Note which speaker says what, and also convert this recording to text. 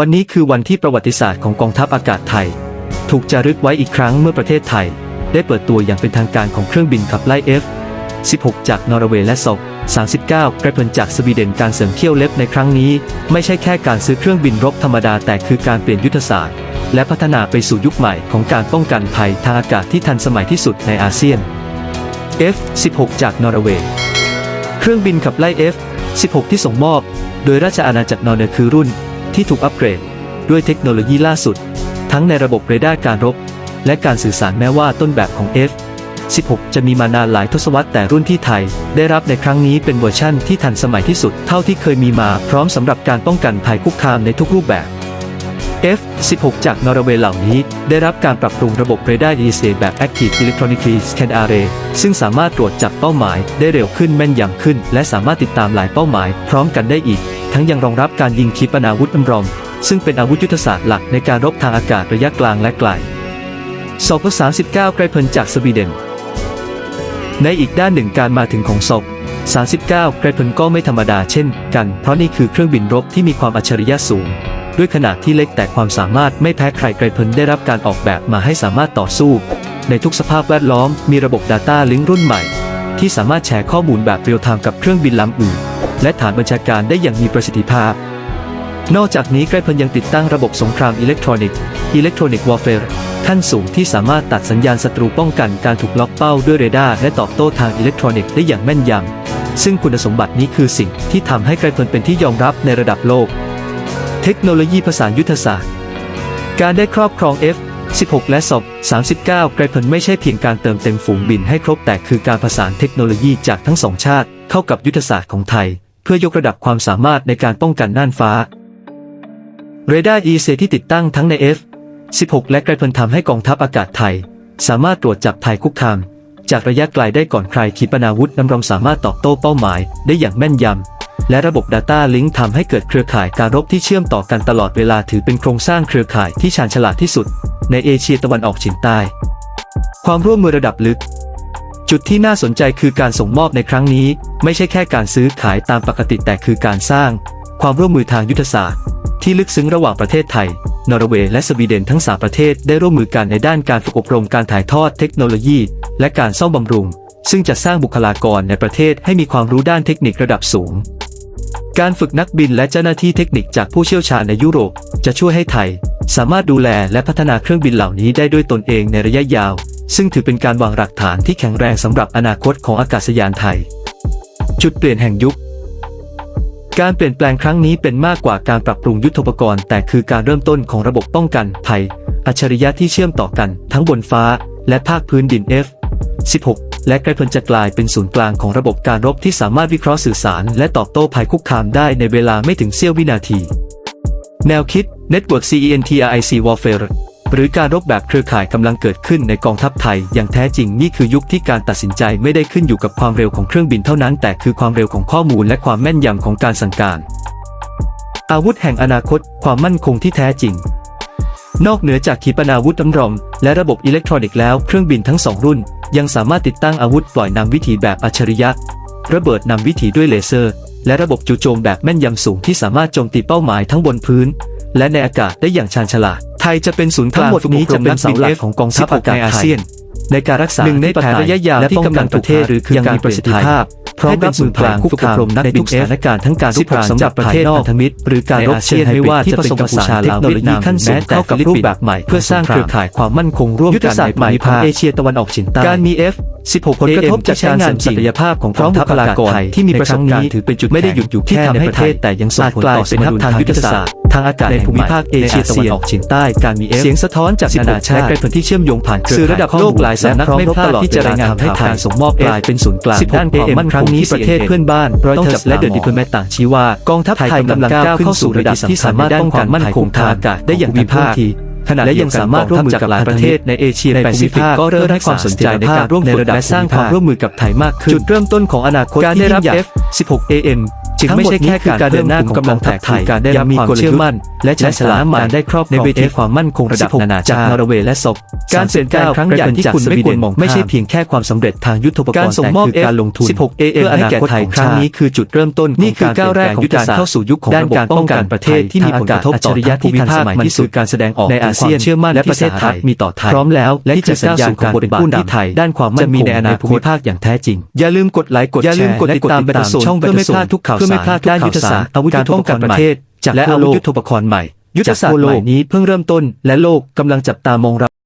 Speaker 1: วันนี้คือวันที่ประวัติศาสตร์ของกองทัพอากาศไทย ถูกจารึกไว้อีกครั้งเมื่อประเทศไทย ได้เปิดตัวอย่างเป็นทางการของเครื่องบินขับไล่ F 16 จากนอร์เวย์และศก39กระเพินจากสวีเดนการเสริมเขี้ยวเล็บในครั้งนี้ ไม่ใช่แค่การซื้อเครื่องบินรบธรรมดาแต่คือการเปลี่ยนยุทธศาสตร์ และพัฒนาไปสู่ยุคใหม่ของการป้องกันภัยทางอากาศที่ทันสมัยที่สุดในอาเซียน F 16 จากนอร์เวย์เครื่องบินขับไล่ F 16 ที่ส่งมอบ โดยราชอาณาจักรนอร์เวย์คือรุ่น ที่ถูกอัปเกรดด้วยเทคโนโลยีล่าสุด ทั้งในระบบเรดาร์การรบ และการสื่อสารแม้ว่าต้นแบบของ F 16 จะมีมานานหลายทศวรรษแต่รุ่นที่ไทย ได้รับในครั้งนี้เป็นเวอร์ชั่นที่ทันสมัยที่สุดเท่าที่เคยมีมาพร้อมสำหรับการป้องกันภัยคุกคามในทุกรูปแบบ F 16 จากนอร์เวย์เหล่านี้ ได้รับการปรับปรุงระบบเรดาร์ ESA แบบ Active Electronically Scan Array ซึ่งสามารถตรวจจับเป้าหมายได้เร็วขึ้นแม่นยำขึ้น และสามารถติดตามหลายเป้าหมายพร้อมกันได้อีก ทั้งยังรองรับการยิงขีปนาวุธน้ำรอม ซึ่งเป็นอาวุธยุทธศาสตร์หลักในการรบทางอากาศระยะกลางและไกลศพ39ไกรเพลินจากสวีเดน ในอีกด้านหนึ่งการมาถึงของศพ39ไกรเพลินก็ไม่ธรรมดาเช่นกัน เพราะนี่คือเครื่องบินรบที่มีความอัจฉริยะสูง ด้วยขนาดที่เล็กแต่ความสามารถไม่แพ้ใครไกรเพลินได้รับการออกแบบมาให้สามารถต่อสู้ ในทุกสภาพแวดล้อมมีระบบ Data Link รุ่นใหม่ ที่สามารถแชร์ข้อมูลแบบเรียลไทม์กับเครื่องบินลำอื่น และฐานบัญชาการได้อย่างมีประสิทธิภาพ นอกจากนี้ไกรเพลินยังติดตั้งระบบสงครามอิเล็กทรอนิกส์อิเล็กทรอนิกส์วอร์เฟร์ขั้นสูงที่สามารถตัดสัญญาณศัตรูป้องกันการถูกล็อกเป้าด้วยเรดาร์และตอบโต้ทางอิเล็กทรอนิกส์ได้อย่างแม่นยำ ซึ่งคุณสมบัตินี้คือสิ่งที่ทำให้ไกรเพลินเป็นที่ยอมรับในระดับโลก เทคโนโลยีผสายุทธศาสตร์ การได้ครอบครอง F 16 และศพ39 ไกรเพลินไม่ใช่เพียงการเติมเต็มฝูงบินให้ครบแต่คือการผสานเทคโนโลยีจากทั้งสองชาติ เข้ากับยุทธศาสตร์ของไทย เพื่อยกระดับความสามารถในการป้องกันน่านฟ้า เรดาร์ ESA ที่ติดตั้งทั้งใน F 16 และไกรเพลินทำให้กองทัพอากาศไทย สามารถตรวจจับภัยคุกคาม จากระยะไกลได้ก่อนใครขีปนาวุธนำรองสามารถตอบโต้เป้าหมายได้อย่างแม่นยำ และระบบ Data Link ทำให้เกิดเครือข่ายการรบที่เชื่อมต่อกันตลอดเวลาถือเป็นโครงสร้างเครือข่ายที่ชาญฉลาดที่สุด ในเอเชียตะวันออกเฉียงใต้ ความร่วมมือระดับลึก จุดที่น่าสนใจคือการส่งมอบในครั้งนี้ ไม่ใช่แค่การซื้อขายตามปกติแต่คือการสร้าง ความร่วมมือทางยุทธศาสตร์ ที่ลึกซึ้งระหว่างประเทศไทย นอร์เวย์และสวีเดนทั้ง 3 ประเทศได้ร่วมมือกันในด้านการฝึกอบรมการถ่ายทอดเทคโนโลยี และการซ่อมบำรุง ซึ่งจะสร้างบุคลากรในประเทศให้มีความรู้ด้านเทคนิคระดับสูง การฝึกนักบินและเจ้าหน้าที่เทคนิคจากผู้เชี่ยวชาญในยุโรป จะช่วยให้ไทย สามารถดูแลและพัฒนาเครื่องบินเหล่านี้ได้ด้วยตนเองในระยะยาว ซึ่งถือเป็นการวางรากฐานที่แข็งแรงสำหรับอนาคตของอากาศยานไทย จุดเปลี่ยนแห่งยุค การเปลี่ยนแปลงครั้งนี้เป็นมากกว่าการปรับปรุงยุทธปกรณ์ แต่คือการเริ่มต้นของระบบป้องกันภัย อัจฉริยะที่เชื่อมต่อกัน ทั้งบนฟ้า และภาคพื้นดิน F 16และไกรเพลินจะกลายเป็นศูนย์กลางของระบบการรบที่สามารถวิเคราะห์สื่อสาร และตอบโต้ภัยคุกคามได้ในเวลาไม่ถึงเสี้ยววินาที แนวคิด Network CENTRIC Warfare หรือการรบแบบเครือข่ายกำลังเกิดขึ้นในกองทัพไทย อย่างแท้จริงนี่คือยุคที่การตัดสินใจไม่ได้ขึ้นอยู่กับความเร็วของเครื่องบินเท่านั้น แต่คือความเร็วของข้อมูลและความแม่นยำของการสั่งการ อาวุธแห่งอนาคต ความมั่นคงที่แท้จริงนอกเหนือจากขีปนาวุธน้ำรอมและระบบอิเล็กทรอนิกส์แล้วเครื่องบินทั้งสองรุ่น ยังสามารถติดตั้งอาวุธปล่อยนำวิถีแบบอัจฉริยะ ระเบิดนำวิถีด้วยเลเซอร์ และระบบจู่โจมแบบแม่นยำสูงที่สามารถโจมตีเป้าหมายทั้งบนพื้น และในอากาศได้อย่างชาญฉลาด ไทยจะเป็นศูนย์กลางฝึกอบรมนักบินเอฟของกองทัพอากาศในอาเซียนในการรักษาหนึ่งในแผนระยะยาวที่กำลังประเทศหรือคือการประสิทธิภาพพร้อมรับมือกลางคุกคามในทุกสถานการณ์ทั้งการรุกรานสำหรับประเทศพันธมิตรหรือการรบเชียนไม่ว่าจะเป็นกัมพูชาลาวเวียดนามขั้นสูงเข้ากับรูปแบบใหม่ เพื่อสร้างเครือข่ายความมั่นคงร่วมกันในภูมิภาคเอเชียตะวันออกเฉียงใต้การมี F 16 ผลกระทบจากการเสริมศักยภาพของกองทัพอากาศไทยที่มีประสบการณ์ถือเป็นจุดไม่ได้หยุดอยู่แค่ในประเทศแต่ยังส่งผลต่อสมดุลทางยุทธศาสตร์ ทางอากาศในภูมิภาคเอเชียตะวันออกเฉียงใต้การมี F เสียงสะท้อนจากนานาชาติและเป็นที่เชื่อมโยงผ่านเครือข่ายระดับโลกหลายสำนักไม่พลาดที่จะรายงานให้ไทยส่งมอบกลายเป็นศูนย์กลางด้านความมั่นคงที่ประเทศเพื่อนบ้านรอยเตอร์และเดอะดิพลแมตต่างชี้ว่ากองทัพไทยกำลังก้าวเข้าสู่ระดับที่สามารถป้องกันมั่นคงทางอากาศได้อย่างเต็มที่ขณะและยังสามารถร่วมมือกับหลายประเทศในเอเชียแปซิฟิกก็เริ่มให้ความสนใจในการร่วมในระดับและสร้างความร่วมมือกับไทยมากขึ้นจุดเริ่มต้นของอนาคตการได้รับ F 16 AM จึงไม่ใช่แค่การเดินหน้าของกำลังทัพไทยการได้รับความเชื่อมั่น และใช้สถานะการได้ครอบครองในเวทีความมั่นคงระดับนานาชาติจากนอร์เวย์และศกการเปลี่ยนแปลงครั้งใหญ่ที่คุณไม่ควรมองไม่ใช่เพียงแค่ความสำเร็จทางยุทโธปกรณ์
Speaker 2: การส่งมอบ
Speaker 1: แต่คือการลงทุน
Speaker 2: 16 AM
Speaker 1: เพื่ออนาคต
Speaker 2: ให้แก่ไทย
Speaker 1: ของครั้งนี้คือจุดเริ่มต้น
Speaker 2: นี่คือก้าวแรกของ
Speaker 1: ยุทธศาสตร์เข้าสู่ยุคของ
Speaker 2: ด้าน
Speaker 1: ระบบ
Speaker 2: การ
Speaker 1: ป้องกันประเทศที่มีผลกระทบต่อ
Speaker 2: อัจฉริยะ
Speaker 1: ภูมิภาค
Speaker 2: ที่ทันสมัย
Speaker 1: มัน
Speaker 2: ที่สุด
Speaker 1: คือการแสดงออก
Speaker 2: ในอาเซียน
Speaker 1: ถึงควมเชื่อมั่น
Speaker 2: และ
Speaker 1: และ
Speaker 2: ป
Speaker 1: ประระ
Speaker 2: เท
Speaker 1: เท
Speaker 2: ศ
Speaker 1: ศ
Speaker 2: ไท
Speaker 1: ไท
Speaker 2: ย
Speaker 1: ยมีต่อไทย
Speaker 2: พร้อมแล้ว
Speaker 1: และ
Speaker 2: ที่
Speaker 1: ที่
Speaker 2: จะ
Speaker 1: จะ
Speaker 2: ก้า
Speaker 1: ก้าวว
Speaker 2: สู่
Speaker 1: สู่
Speaker 2: กา
Speaker 1: การร
Speaker 2: ป
Speaker 1: เป็น
Speaker 2: ฏิบัติ
Speaker 1: ผู้นำ
Speaker 2: ที่ไทย
Speaker 1: ด้านความมั่
Speaker 2: จะ
Speaker 1: น
Speaker 2: มี
Speaker 1: คง
Speaker 2: ในอนาคต
Speaker 1: ภูมิภาคอย่างแท้จริง
Speaker 2: อย่าลืมกดไลค์กด
Speaker 1: อย่าลืมกด
Speaker 2: แชร์
Speaker 1: ติดตาม
Speaker 2: และ
Speaker 1: ไปสู่ช่อง
Speaker 2: เพื่อไม่พลาดทุกข่าว
Speaker 1: เพื่อไม่
Speaker 2: สาร
Speaker 1: พลาดทุก
Speaker 2: ด้านยุทธศาสตร์
Speaker 1: อาวุธ
Speaker 2: การป้องกันประเทศ
Speaker 1: จาก
Speaker 2: และ
Speaker 1: ทั่ว
Speaker 2: อา
Speaker 1: โล
Speaker 2: วุธ
Speaker 1: ก
Speaker 2: ยุทโธปกรณ์ใหม่
Speaker 1: ยุทธศาสตร์ใหม่นี้เพิ่งเริ่มต้นและโลกกำลังจับตามองเรา